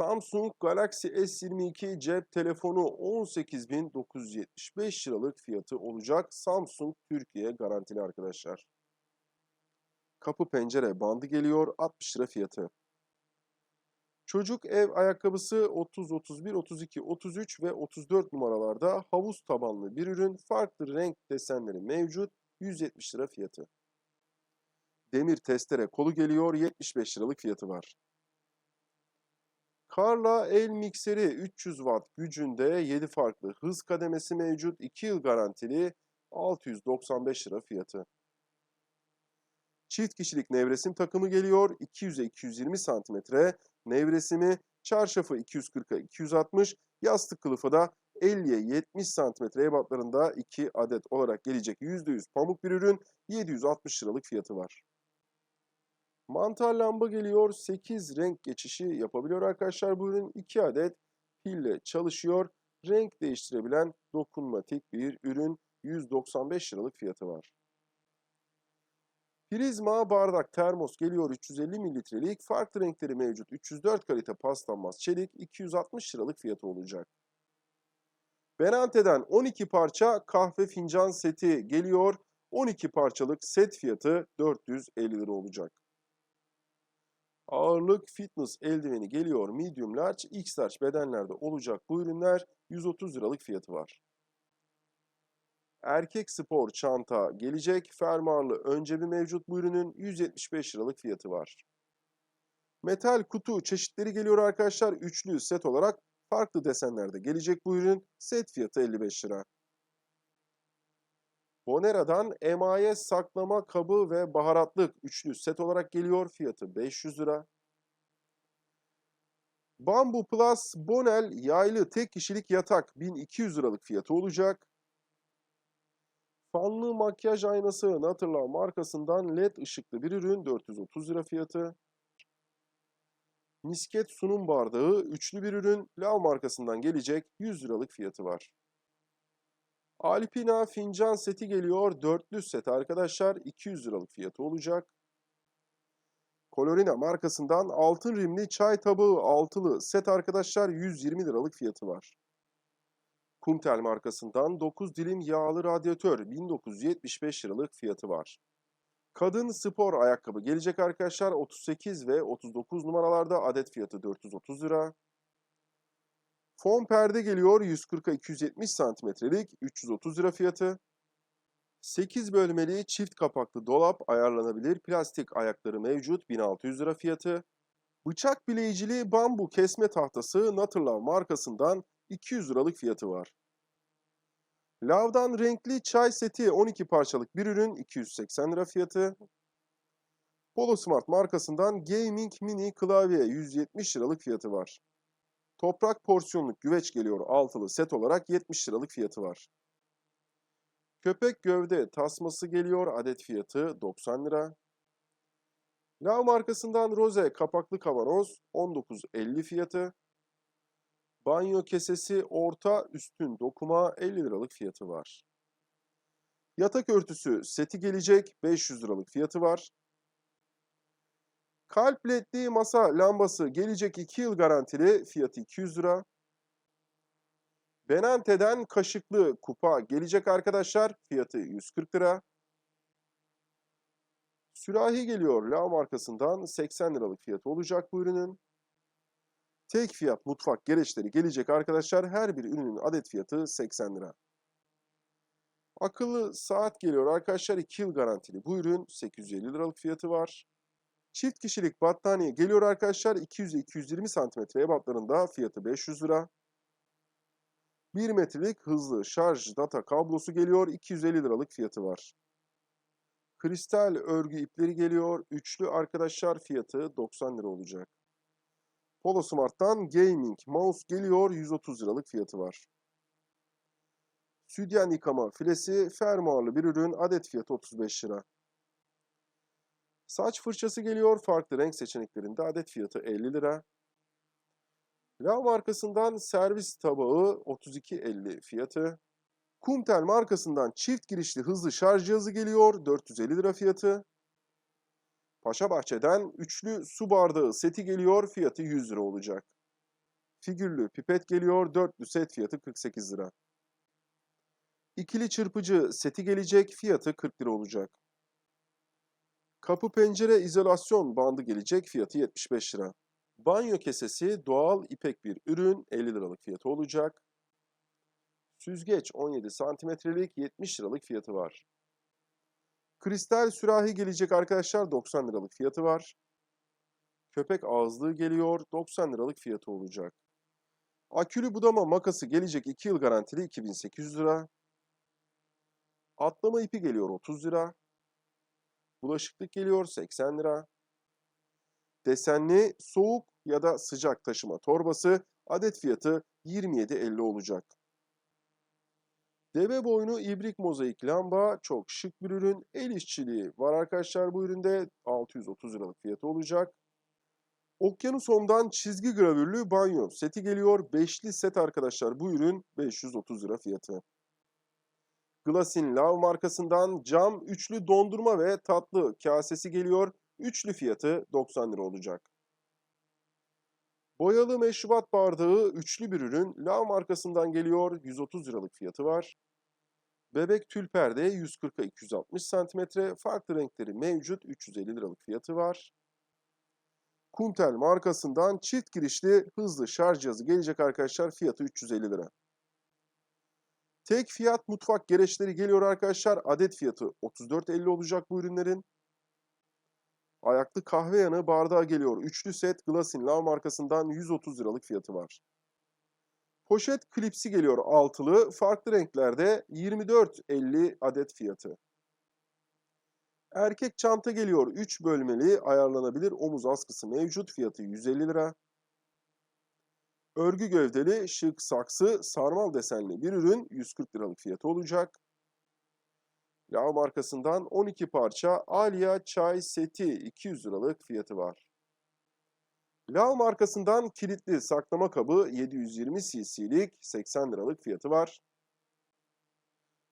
Samsung Galaxy S22 cep telefonu 18.975 liralık fiyatı olacak. Samsung Türkiye garantili arkadaşlar. Kapı pencere bandı geliyor 60 lira fiyatı. Çocuk ev ayakkabısı 30, 31, 32, 33 ve 34 numaralarda havuz tabanlı bir ürün. Farklı renk desenleri mevcut. 170 lira fiyatı. Demir testere kolu geliyor 75 liralık fiyatı var. Karla el mikseri 300 watt gücünde 7 farklı hız kademesi mevcut. 2 yıl garantili 695 lira fiyatı. Çift kişilik nevresim takımı geliyor. 200'e 220 santimetre nevresimi, çarşafı 240'a 260, yastık kılıfı da 50'ye 70 santimetre ebatlarında 2 adet olarak gelecek %100 pamuk bir ürün 760 liralık fiyatı var. Mantar lamba geliyor. 8 renk geçişi yapabiliyor arkadaşlar. Bu ürün 2 adet pille çalışıyor. Renk değiştirebilen dokunmatik bir ürün. 195 liralık fiyatı var. Prizma bardak termos geliyor 350 mililitrelik. Farklı renkleri mevcut. 304 kalite paslanmaz çelik 260 liralık fiyatı olacak. Benante'den 12 parça kahve fincan seti geliyor. 12 parçalık set fiyatı 450 lira olacak. Ağırlık fitness eldiveni geliyor medium large, x large bedenlerde olacak bu ürünler 130 liralık fiyatı var. Erkek spor çanta gelecek. Fermuarlı ön cebi mevcut bu ürünün 175 liralık fiyatı var. Metal kutu çeşitleri geliyor arkadaşlar. Üçlü set olarak farklı desenlerde gelecek bu ürün. Set fiyatı 55 lira. Bonera'dan emaye saklama kabı ve baharatlık üçlü set olarak geliyor. Fiyatı 500 lira. Bambu Plus Bonel yaylı tek kişilik yatak 1200 liralık fiyatı olacak. Fanlı makyaj aynası Natırla markasından led ışıklı bir ürün 430 lira fiyatı. Misket sunum bardağı üçlü bir ürün Lav markasından gelecek 100 liralık fiyatı var. Alpina fincan seti geliyor. Dörtlü set arkadaşlar 200 liralık fiyatı olacak. Colorina markasından altın rimli çay tabağı altılı set arkadaşlar 120 liralık fiyatı var. Kumtel markasından 9 dilim yağlı radyatör 1975 liralık fiyatı var. Kadın spor ayakkabı gelecek arkadaşlar 38 ve 39 numaralarda adet fiyatı 430 lira. Fon perde geliyor 140'a 270 santimetrelik 330 lira fiyatı. 8 bölmeli çift kapaklı dolap ayarlanabilir plastik ayakları mevcut 1600 lira fiyatı. Bıçak bileyicili bambu kesme tahtası Natırlav markasından 200 liralık fiyatı var. Lav'dan renkli çay seti 12 parçalık bir ürün 280 lira fiyatı. Polo Smart markasından Gaming Mini klavye 170 liralık fiyatı var. Toprak porsiyonluk güveç geliyor altılı set olarak 70 liralık fiyatı var. Köpek gövde tasması geliyor adet fiyatı 90 lira. Lav markasından Rose kapaklı kavanoz 19.50 fiyatı. Banyo kesesi orta üstün dokuma 50 liralık fiyatı var. Yatak örtüsü seti gelecek 500 liralık fiyatı var. Kalp ledli masa lambası gelecek 2 yıl garantili fiyatı 200 lira. Benante'den kaşıklı kupa gelecek arkadaşlar fiyatı 140 lira. Sürahi geliyor La markasından 80 liralık fiyatı olacak bu ürünün. Tek fiyat mutfak gereçleri gelecek arkadaşlar. Her bir ürünün adet fiyatı 80 lira. Akıllı saat geliyor arkadaşlar 2 yıl garantili. Bu ürün 850 liralık fiyatı var. Çift kişilik battaniye geliyor arkadaşlar 200-220 santimetre ebatlarında fiyatı 500 lira. 1 metrelik hızlı şarj data kablosu geliyor 250 liralık fiyatı var. Kristal örgü ipleri geliyor. Üçlü arkadaşlar fiyatı 90 lira olacak. Polo Smart'tan Gaming Mouse geliyor 130 liralık fiyatı var. Südyen yıkama filesi fermuarlı bir ürün adet fiyatı 35 lira. Saç fırçası geliyor farklı renk seçeneklerinde adet fiyatı 50 lira. Lav markasından servis tabağı 32.50 fiyatı. Kumtel markasından çift girişli hızlı şarj cihazı geliyor 450 lira fiyatı. Paşa Bahçe'den üçlü su bardağı seti geliyor fiyatı 100 lira olacak. Figürlü pipet geliyor. Dörtlü set fiyatı 48 lira. İkili çırpıcı seti gelecek. Fiyatı 40 lira olacak. Kapı pencere izolasyon bandı gelecek. Fiyatı 75 lira. Banyo kesesi doğal ipek bir ürün 50 liralık fiyatı olacak. Süzgeç 17 santimetrelik 70 liralık fiyatı var. Kristal sürahi gelecek arkadaşlar 90 liralık fiyatı var. Köpek ağızlığı geliyor 90 liralık fiyatı olacak. Akülü budama makası gelecek 2 yıl garantili 2800 lira. Atlama ipi geliyor 30 lira. Bulaşıklık geliyor 80 lira. Desenli soğuk ya da sıcak taşıma torbası adet fiyatı 27.50 olacak. Deve boynu ibrik mozaik lamba çok şık bir ürün. El işçiliği var arkadaşlar bu üründe 630 liralık fiyatı olacak. Okyanusom'dan çizgi gravürlü banyo seti geliyor. Beşli set arkadaşlar bu ürün 530 lira fiyatı. Glasin Love markasından cam üçlü dondurma ve tatlı kasesi geliyor. Üçlü fiyatı 90 lira olacak. Boyalı meşrubat bardağı üçlü bir ürün. Love markasından geliyor. 130 liralık fiyatı var. Bebek tül perde 140'a 260 cm. Farklı renkleri mevcut. 350 liralık fiyatı var. Kuntel markasından çift girişli hızlı şarj cihazı gelecek arkadaşlar. Fiyatı 350 lira. Tek fiyat mutfak gereçleri geliyor arkadaşlar. Adet fiyatı 34.50 olacak bu ürünlerin. Ayaklı kahve yanı bardağı geliyor. Üçlü set Glasin Love markasından 130 liralık fiyatı var. Poşet klipsi geliyor altılı. Farklı renklerde 24.50 adet fiyatı. Erkek çanta geliyor 3 bölmeli ayarlanabilir omuz askısı mevcut fiyatı 150 lira. Örgü gövdeli şık saksı sarmal desenli bir ürün 140 liralık fiyatı olacak. Lav markasından 12 parça Alia çay seti 200 liralık fiyatı var. Lav markasından kilitli saklama kabı 720 cc'lik 80 liralık fiyatı var.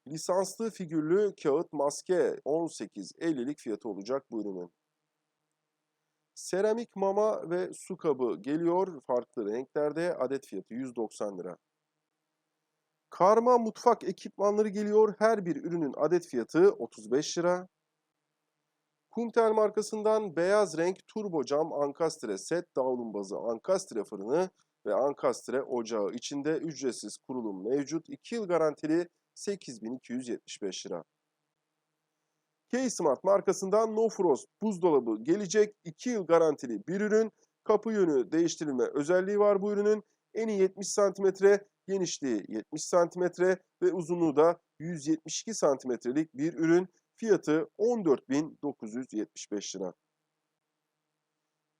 Lisanslı figürlü kağıt maske 18.50'lik fiyatı olacak bu ürünün. Seramik mama ve su kabı geliyor farklı renklerde adet fiyatı 190 lira. Karma mutfak ekipmanları geliyor. Her bir ürünün adet fiyatı 35 lira. Kuntel markasından beyaz renk turbo cam ankastre set davlumbazı ankastre fırını ve ankastre ocağı içinde ücretsiz kurulum mevcut. 2 yıl garantili 8275 lira. K-Smart markasından No Frost buzdolabı gelecek. 2 yıl garantili bir ürün. Kapı yönü değiştirilme özelliği var bu ürünün. Eni 70 cm, genişliği 70 cm ve uzunluğu da 172 cm'lik bir ürün. Fiyatı 14.975 lira.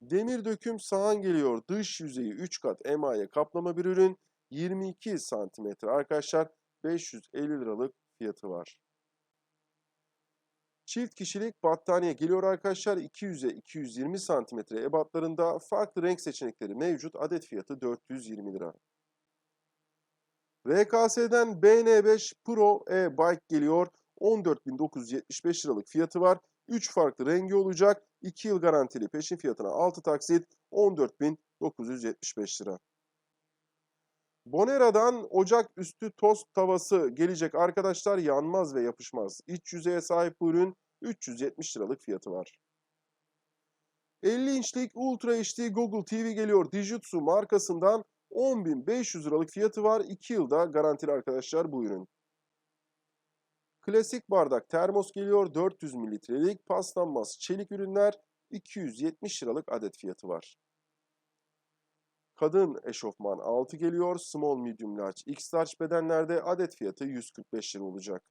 Demir döküm sahan geliyor. Dış yüzeyi 3 kat emaye kaplama bir ürün. 22 cm arkadaşlar 550 liralık fiyatı var. Çift kişilik battaniye geliyor arkadaşlar. 200'e 220 cm ebatlarında farklı renk seçenekleri mevcut. Adet fiyatı 420 lira. RKS'den BN5 Pro e-Bike geliyor. 14.975 liralık fiyatı var. 3 farklı rengi olacak. 2 yıl garantili peşin fiyatına 6 taksit 14.975 lira. Bonera'dan ocak üstü tost tavası gelecek arkadaşlar yanmaz ve yapışmaz. İç yüzeye sahip bu ürün 370 liralık fiyatı var. 50 inçlik Ultra HD Google TV geliyor. Dijitsu markasından 10.500 liralık fiyatı var. 2 yılda garantili arkadaşlar bu ürün. Klasik bardak termos geliyor. 400 mililitrelik paslanmaz çelik ürünler 270 liralık adet fiyatı var. Kadın eşofman 6 geliyor. Small, medium, large, x large bedenlerde adet fiyatı 145 lira olacak.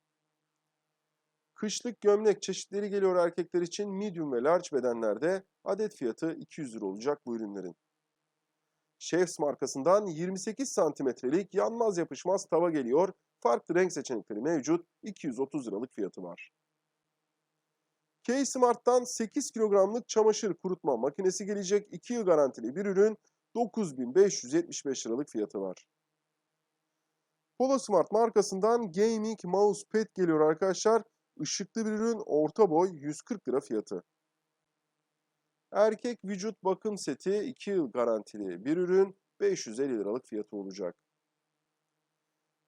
Kışlık gömlek çeşitleri geliyor erkekler için medium ve large bedenlerde adet fiyatı 200 lira olacak bu ürünlerin. Chefs markasından 28 santimetrelik yanmaz yapışmaz tava geliyor. Farklı renk seçenekleri mevcut. 230 liralık fiyatı var. K-Smart'tan 8 kilogramlık çamaşır kurutma makinesi gelecek. 2 yıl garantili bir ürün. 9575 liralık fiyatı var. Polo Smart markasından Gaming Mousepad geliyor arkadaşlar. Işıklı bir ürün orta boy 140 lira fiyatı. Erkek vücut bakım seti 2 yıl garantili bir ürün 550 liralık fiyatı olacak.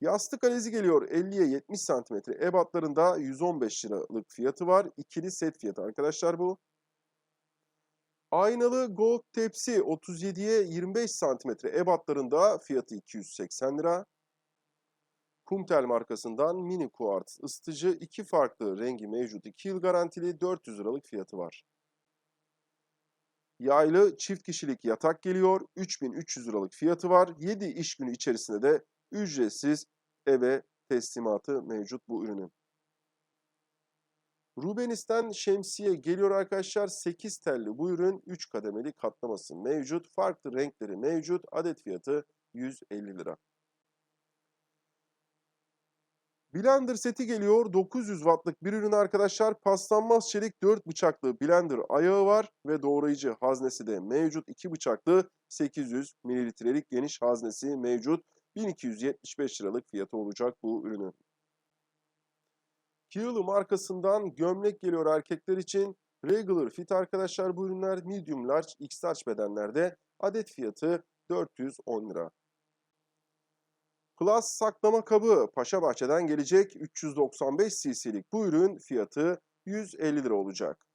Yastık alezi geliyor 50'ye 70 cm ebatlarında 115 liralık fiyatı var. İkili set fiyatı arkadaşlar bu. Aynalı gold tepsi 37'ye 25 cm ebatlarında fiyatı 280 lira. Kumtel markasından mini kuartz ısıtıcı iki farklı rengi mevcut 2 yıl garantili 400 liralık fiyatı var. Yaylı çift kişilik yatak geliyor 3300 liralık fiyatı var. 7 iş günü içerisinde de ücretsiz eve teslimatı mevcut bu ürünün. Rubenis'ten şemsiye geliyor arkadaşlar. 8 telli bu ürün 3 kademeli katlaması mevcut. Farklı renkleri mevcut. Adet fiyatı 150 lira. Blender seti geliyor. 900 wattlık bir ürün arkadaşlar. Paslanmaz çelik 4 bıçaklı blender ayağı var ve doğrayıcı haznesi de mevcut. 2 bıçaklı 800 mililitrelik geniş haznesi mevcut. 1275 liralık fiyatı olacak bu ürünün. Kiyılı markasından gömlek geliyor erkekler için. Regular fit arkadaşlar bu ürünler medium large x large bedenlerde adet fiyatı 410 lira. Plus saklama kabı Paşa Bahçe'den gelecek 395 cc'lik bu ürün fiyatı 150 lira olacak.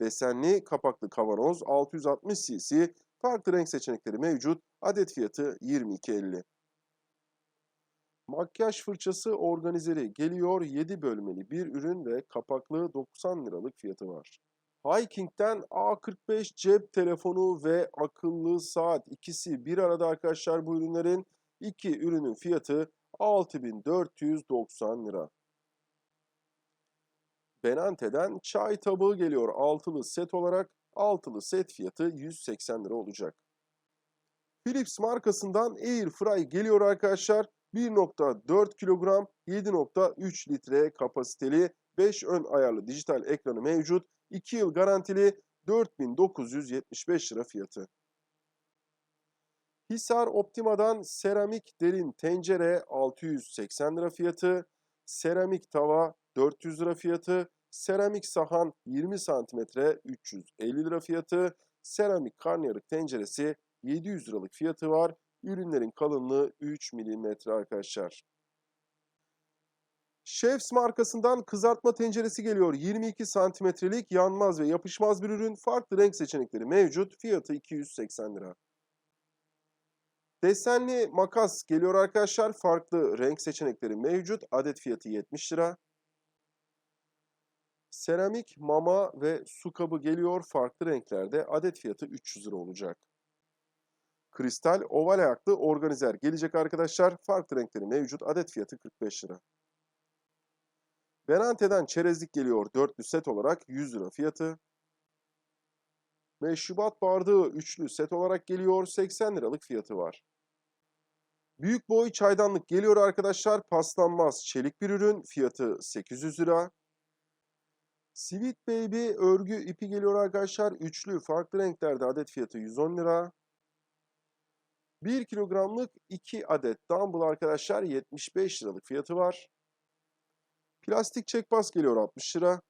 Desenli kapaklı kavanoz 660 cc farklı renk seçenekleri mevcut adet fiyatı 22.50. Makyaj fırçası organizeri geliyor 7 bölmeli bir ürün ve kapaklı 90 liralık fiyatı var. Hiking'den A45 cep telefonu ve akıllı saat ikisi bir arada arkadaşlar bu ürünlerin iki ürünün fiyatı 6490 lira. Benante'den çay tabağı geliyor altılı set olarak altılı set fiyatı 180 lira olacak. Philips markasından Air Fry geliyor arkadaşlar. 1.4 kilogram 7.3 litre kapasiteli 5 ön ayarlı dijital ekranı mevcut. 2 yıl garantili 4975 lira fiyatı. Hisar Optima'dan seramik derin tencere 680 lira fiyatı. Seramik tava 400 lira fiyatı. Seramik sahan 20 santimetre 350 lira fiyatı. Seramik karnıyarık tenceresi 700 liralık fiyatı var. Ürünlerin kalınlığı 3 mm arkadaşlar. Chefs markasından kızartma tenceresi geliyor. 22 santimetrelik yanmaz ve yapışmaz bir ürün. Farklı renk seçenekleri mevcut. Fiyatı 280 lira. Desenli makas geliyor arkadaşlar. Farklı renk seçenekleri mevcut. Adet fiyatı 70 lira. Seramik mama ve su kabı geliyor farklı renklerde. Adet fiyatı 300 lira olacak. Kristal oval ayaklı organizer gelecek arkadaşlar. Farklı renkleri mevcut. Adet fiyatı 45 lira. Benante'den çerezlik geliyor dörtlü set olarak 100 lira fiyatı. Meşrubat bardağı üçlü set olarak geliyor 80 liralık fiyatı var. Büyük boy çaydanlık geliyor arkadaşlar. Paslanmaz çelik bir ürün. Fiyatı 800 lira. Sweet Baby örgü ipi geliyor arkadaşlar. Üçlü farklı renklerde adet fiyatı 110 lira. 1 kilogramlık 2 adet dumbbell arkadaşlar 75 liralık fiyatı var. Plastik çekbas geliyor 60 lira.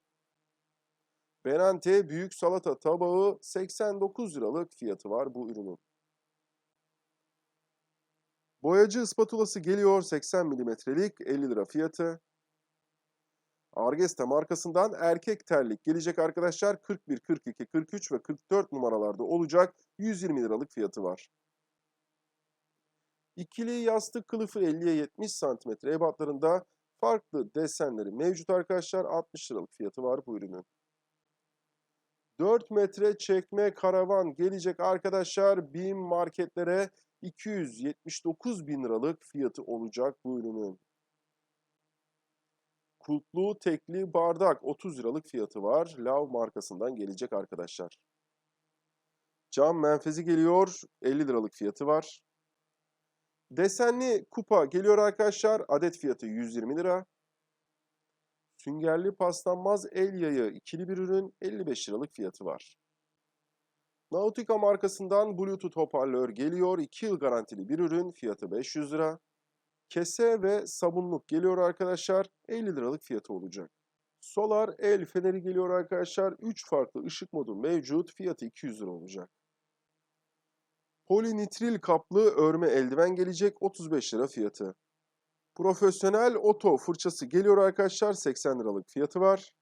Benante büyük salata tabağı 89 liralık fiyatı var bu ürünün. Boyacı ıspatulası geliyor 80 milimetrelik 50 lira fiyatı. Argesta markasından erkek terlik gelecek arkadaşlar 41, 42, 43 ve 44 numaralarda olacak 120 liralık fiyatı var. İkili yastık kılıfı 50'ye 70 cm ebatlarında farklı desenleri mevcut arkadaşlar 60 liralık fiyatı var bu ürünün. 4 metre çekme karavan gelecek arkadaşlar BİM marketlere 279 bin liralık fiyatı olacak bu ürünün. Kulplu tekli bardak 30 liralık fiyatı var. Lav markasından gelecek arkadaşlar. Cam menfezi geliyor 50 liralık fiyatı var. Desenli kupa geliyor arkadaşlar. Adet fiyatı 120 lira. Süngerli paslanmaz el yayı ikili bir ürün 55 liralık fiyatı var. Nautica markasından Bluetooth hoparlör geliyor. 2 yıl garantili bir ürün. Fiyatı 500 lira. Kese ve sabunluk geliyor arkadaşlar. 50 liralık fiyatı olacak. Solar el feneri geliyor arkadaşlar. 3 farklı ışık modu mevcut. Fiyatı 200 lira olacak. Polinitril kaplı örme eldiven gelecek 35 lira fiyatı. Profesyonel oto fırçası geliyor arkadaşlar 80 liralık fiyatı var.